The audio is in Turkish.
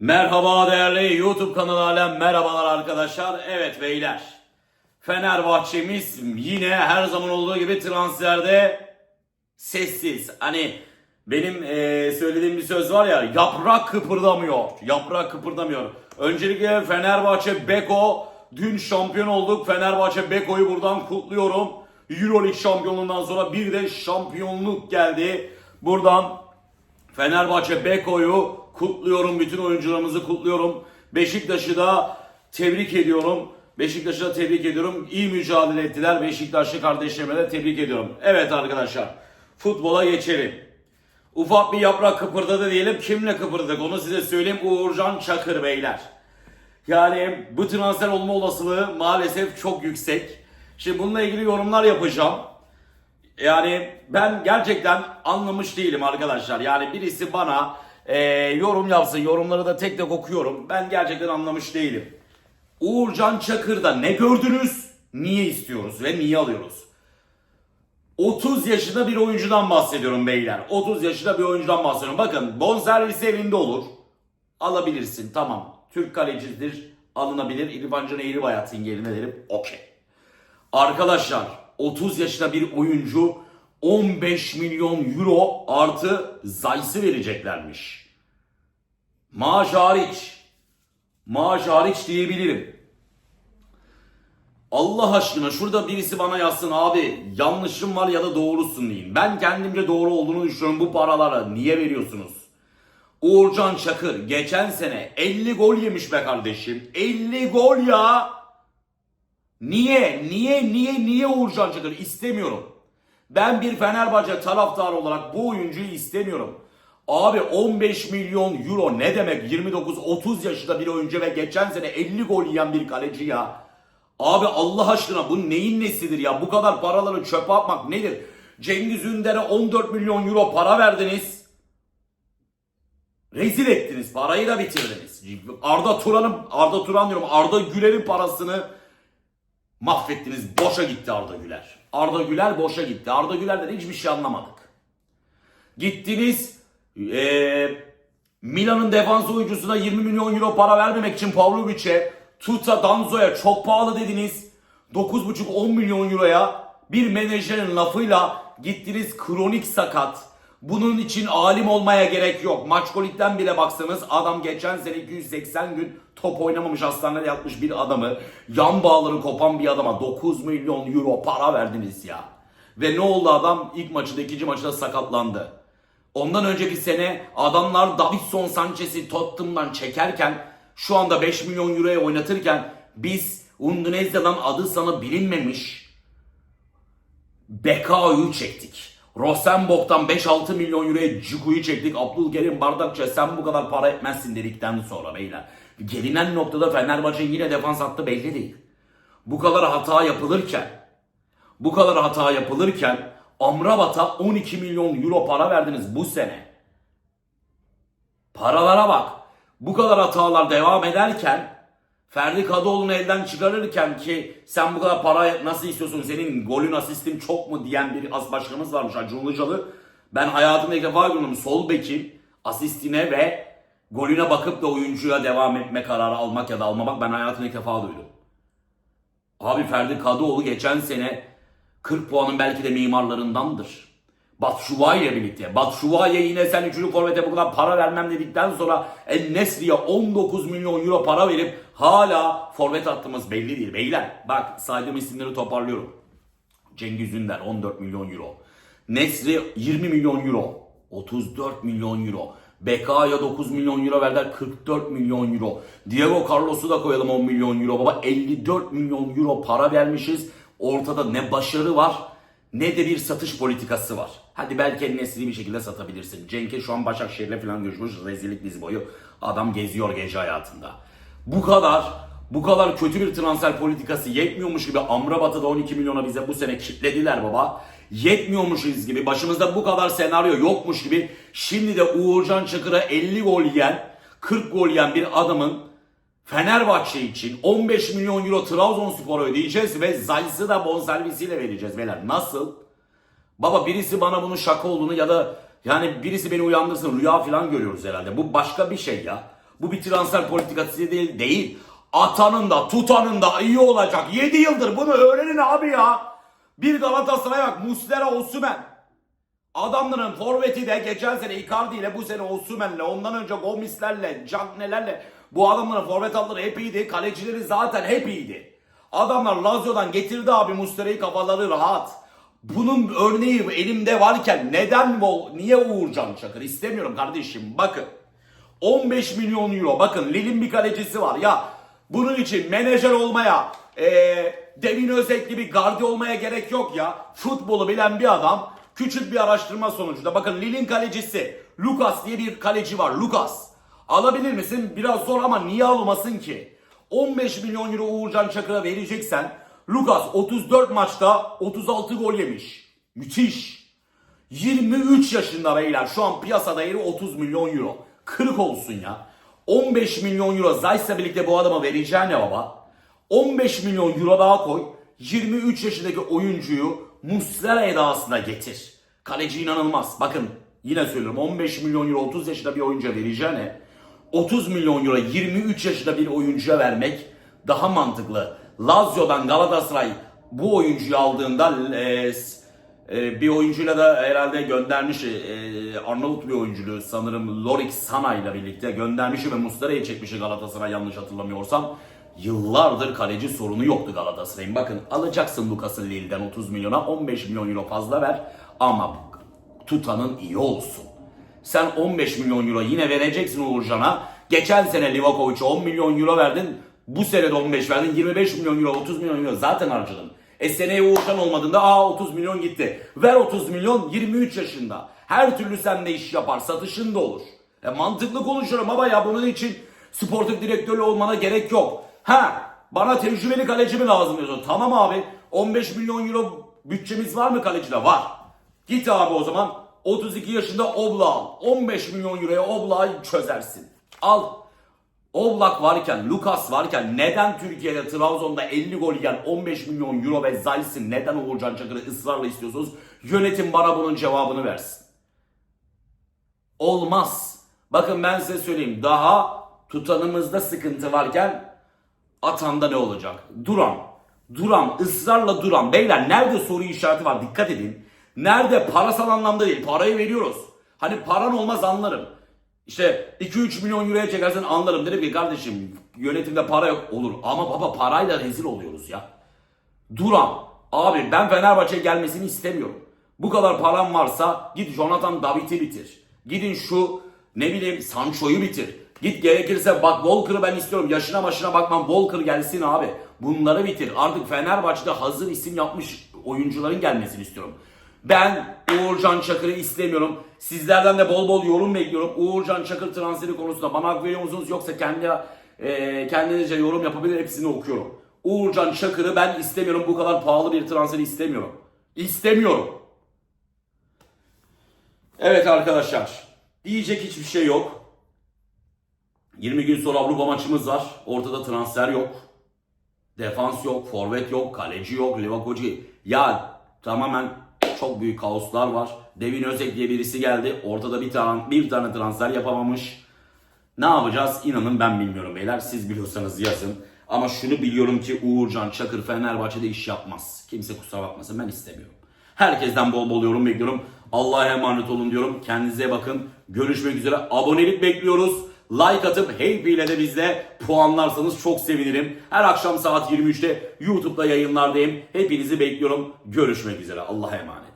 Merhaba değerli YouTube kanalı alem merhabalar arkadaşlar. Evet beyler. Fenerbahçe'miz yine her zaman olduğu gibi transferde sessiz. Hani benim eee, söylediğim bir söz var ya yaprak kıpırdamıyor. Yaprak kıpırdamıyor. Öncelikle Fenerbahçe Beko dün şampiyon olduk. Fenerbahçe Beko'yu buradan kutluyorum. Euroleague şampiyonluğundan sonra bir de şampiyonluk geldi. Buradan Fenerbahçe Beko'yu kutluyorum. Bütün oyuncularımızı kutluyorum. Beşiktaş'ı da tebrik ediyorum. Beşiktaş'ı da tebrik ediyorum. İyi mücadele ettiler. Beşiktaşlı kardeşlerime de tebrik ediyorum. Evet arkadaşlar. Futbola geçelim. Ufak bir yaprak kıpırdadı diyelim. Kimle kıpırdadık onu size söyleyeyim. Uğurcan Çakır beyler. Yani bu transfer olma olasılığı maalesef çok yüksek. Şimdi bununla ilgili yorumlar yapacağım. Yani ben gerçekten anlamış değilim arkadaşlar. Yani birisi bana eee, yorum yapsın. Yorumları da tek tek okuyorum. Ben gerçekten anlamış değilim. Uğurcan Çakır'da ne gördünüz? Niye istiyoruz ve niye alıyoruz? 30 yaşında bir oyuncudan bahsediyorum beyler. 30 yaşında bir oyuncudan bahsediyorum. Bakın bonservisi elinde olur. Alabilirsin tamam. Türk kalecidir. Alınabilir. İrfan Can Eğribayat'ın yerine derim. Okey. Arkadaşlar 30 yaşında bir oyuncu 15 milyon euro artı Zayt'sı vereceklermiş. Maaş hariç. Maaş hariç diyebilirim. Allah aşkına şurada birisi bana yazsın abi yanlışım var ya da doğrusun deyin. Ben kendimce doğru olduğunu düşünüyorum bu paralara niye veriyorsunuz? Uğurcan Çakır geçen sene 50 gol yemiş be kardeşim. 50 gol ya. Niye? Niye? Niye? Niye Uğurcan Çakır? İstemiyorum. Ben bir Fenerbahçe taraftarı olarak bu oyuncuyu istemiyorum. Abi 15 milyon euro ne demek? 29-30 yaşında bir oyuncu ve geçen sene 50 gol yiyen bir kaleci ya. Abi Allah aşkına bu neyin nesidir ya? Bu kadar paraları çöpe atmak nedir? Cengiz Ünder'e 14 milyon euro para verdiniz. Rezil ettiniz. Parayı da bitirdiniz. Arda Turan'ın Arda Turan diyorum Arda Güler'in parasını mahvettiniz. Boşa gitti Arda Güler. Arda Güler boşa gitti. Arda Güler'den hiçbir şey anlamadık. Gittiniz eee, Milan'ın defans oyuncusuna 20 milyon euro para vermemek için Pavlovic'e, Tuta Danzo'ya çok pahalı dediniz. 9,5-10 milyon euroya bir menajerin lafıyla gittiniz kronik sakat. Bunun için alim olmaya gerek yok. Maçkolik'ten bile baksanız adam geçen sene 280 gün top oynamamış hastanede yatmış bir adamı yan bağları kopan bir adama 9 milyon euro para verdiniz ya. Ve ne oldu adam ilk maçında ikinci maçta sakatlandı. Ondan önceki sene adamlar Davinson Sanchez'i Tottenham'dan çekerken şu anda 5 milyon euroya oynatırken biz Endonezya'dan adı sana bilinmemiş Bekao'yu çektik. Rosenborg'dan 5-6 milyon euroya Ciku'yu çektik. Abdülkerim Bardakçı sen bu kadar para etmezsin dedikten sonra beyler. Gelinen noktada Fenerbahçe'nin yine defans hattı belli değil. Bu kadar hata yapılırken bu kadar hata yapılırken Amrabat'a 12 milyon euro para verdiniz bu sene. Paralara bak. Bu kadar hatalar devam ederken Ferdi Kadıoğlu'nu elden çıkarırken ki sen bu kadar para nasıl istiyorsun senin golün asistin çok mu diyen bir as başkanımız varmış Acun Ilıcalı. Ben hayatımda ilk defa gördüm sol bekin asistine ve golüne bakıp da oyuncuya devam etme kararı almak ya da almamak ben hayatımda ilk defa duydum. Abi Ferdi Kadıoğlu geçen sene 40 puanın belki de mimarlarındandır. Batshuayi ile birlikte. Batshuayi'ye yine sen 3. forvete bu kadar para vermem dedikten sonra En Nesri'ye 19 milyon euro para verip hala forvet hattımız belli değil. Beyler bak saydığım isimleri toparlıyorum. Cengiz Ünder 14 milyon euro. Nesri 20 milyon euro. 34 milyon euro. Beka'ya 9 milyon euro verdiler 44 milyon euro. Diego Carlos'u da koyalım 10 milyon euro. Baba 54 milyon euro para vermişiz. Ortada ne başarı var ne de bir satış politikası var. Hadi belki Nesri'yi bir şekilde satabilirsin. Cenk'e şu an Başakşehir'le falan görüşmüş rezillik dizi boyu. Adam geziyor gece hayatında. Bu kadar bu kadar kötü bir transfer politikası yetmiyormuş gibi Amrabat'ı da 12 milyona bize bu sene kitlediler baba. Yetmiyormuşuz gibi başımızda bu kadar senaryo yokmuş gibi şimdi de Uğurcan Çakır'a 50 gol yiyen 40 gol yiyen bir adamın Fenerbahçe için 15 milyon euro Trabzonspor'a ödeyeceğiz ve Zayt'sı da bonservisiyle vereceğiz beyler. Nasıl? Baba birisi bana bunun şaka olduğunu ya da yani birisi beni uyandırsın rüya falan görüyoruz herhalde. Bu başka bir şey ya. Bu bir transfer politikası değil. değil. Atanın da tutanın da iyi olacak. 7 yıldır bunu öğrenin abi ya. Bir Galatasaray bak Muslera Osimhen. Adamların forveti de geçen sene Icardi ile bu sene Osimhen'le ondan önce Gomis'lerle, Cagney'lerle bu adamların forvet hatları hep iyiydi. Kalecileri zaten hep iyiydi. Adamlar Lazio'dan getirdi abi Muslera'yı kafaları rahat. Bunun örneği elimde varken neden niye Uğurcan Çakır istemiyorum kardeşim bakın. 15 milyon euro bakın Lille'in bir kalecisi var ya bunun için menajer olmaya eee Devin Özek gibi gardi olmaya gerek yok ya. Futbolu bilen bir adam küçük bir araştırma sonucunda bakın Lille'in kalecisi Lucas diye bir kaleci var Lucas. Alabilir misin? Biraz zor ama niye almasın ki? 15 milyon euro Uğurcan Çakır'a vereceksen Lucas 34 maçta 36 gol yemiş. Müthiş. 23 yaşında beyler. Şu an piyasa değeri 30 milyon euro. Kırık olsun ya. 15 milyon euro Zayt'la birlikte bu adama vereceğin ne baba? 15 milyon euro daha koy. 23 yaşındaki oyuncuyu Muslera edasına getir. Kaleci inanılmaz. Bakın yine söylüyorum 15 milyon euro 30 yaşında bir oyuncuya vereceğine 30 milyon euro 23 yaşında bir oyuncuya vermek daha mantıklı. Lazio'dan Galatasaray bu oyuncuyu aldığında e, e, bir oyuncuyla da herhalde göndermiş e, Arnavut bir oyunculuğu sanırım Lorik Sana ile birlikte göndermiş ve Muslera'yı çekmiş Galatasaray yanlış hatırlamıyorsam. Yıllardır kaleci sorunu yoktu Galatasaray'ın. Bakın alacaksın Lucas'ı Lille'den 30 milyona 15 milyon euro fazla ver ama tutanın iyi olsun. Sen 15 milyon euro yine vereceksin Uğurcan'a. Geçen sene Livakovic'e 10 milyon euro verdin. Bu sene de 15 verdin. 25 milyon euro, 30 milyon euro zaten harcadın. E seneye Uğurcan olmadığında aa 30 milyon gitti. Ver 30 milyon 23 yaşında. Her türlü sende iş yapar. Satışın da olur. E mantıklı konuşuyorum ama ya bunun için sportif direktörlü olmana gerek yok. Ha bana tecrübeli kaleci mi lazım diyorsun. Tamam abi 15 milyon euro bütçemiz var mı kalecide? Var. Git abi o zaman 32 yaşında Obla al. 15 milyon euroya Oblak'ı çözersin. Al. Oblak varken, Lucas varken neden Türkiye'de Trabzon'da 50 gol yiyen 15 milyon euro ve Zayt'sin neden Uğurcan Çakır'ı ısrarla istiyorsunuz? Yönetim bana bunun cevabını versin. Olmaz. Bakın ben size söyleyeyim. Daha tutanımızda sıkıntı varken atanda ne olacak? Duran. Duran. ısrarla duran. Beyler nerede soru işareti var? Dikkat edin. Nerede? Parasal anlamda değil. Parayı veriyoruz. Hani paran olmaz anlarım. İşte 2-3 milyon euroya çekersen anlarım. Derim ki kardeşim yönetimde para yok. Olur. Ama baba parayla rezil oluyoruz ya. Duran. Abi ben Fenerbahçe gelmesini istemiyorum. Bu kadar param varsa git Jonathan David'i bitir. Gidin şu ne bileyim Sancho'yu bitir. Git gerekirse bak Walker'ı ben istiyorum. Yaşına başına bakmam Walker gelsin abi. Bunları bitir. Artık Fenerbahçe'de hazır isim yapmış oyuncuların gelmesini istiyorum. Ben Uğurcan Çakır'ı istemiyorum. Sizlerden de bol bol yorum bekliyorum. Uğurcan Çakır transferi konusunda bana hak veriyor musunuz? Yoksa kendi e, kendinizce yorum yapabilir hepsini okuyorum. Uğurcan Çakır'ı ben istemiyorum. Bu kadar pahalı bir transferi istemiyorum. İstemiyorum. Evet arkadaşlar. Diyecek hiçbir şey yok. 20 gün sonra Avrupa maçımız var. Ortada transfer yok. Defans yok, forvet yok, kaleci yok, Livakovic. Ya tamamen çok büyük kaoslar var. Devin Özek diye birisi geldi. Ortada bir tane bir tane transfer yapamamış. Ne yapacağız? İnanın ben bilmiyorum beyler. Siz biliyorsanız yazın. Ama şunu biliyorum ki Uğurcan Çakır Fenerbahçe'de iş yapmaz. Kimse kusura bakmasın ben istemiyorum. Herkesten bol bol yorum bekliyorum. Allah'a emanet olun diyorum. Kendinize bakın. Görüşmek üzere. Abonelik bekliyoruz. Like atıp Happy ile de bizde puanlarsanız çok sevinirim. Her akşam saat 23'te YouTube'da yayınlardayım. Hepinizi bekliyorum. Görüşmek üzere. Allah'a emanet.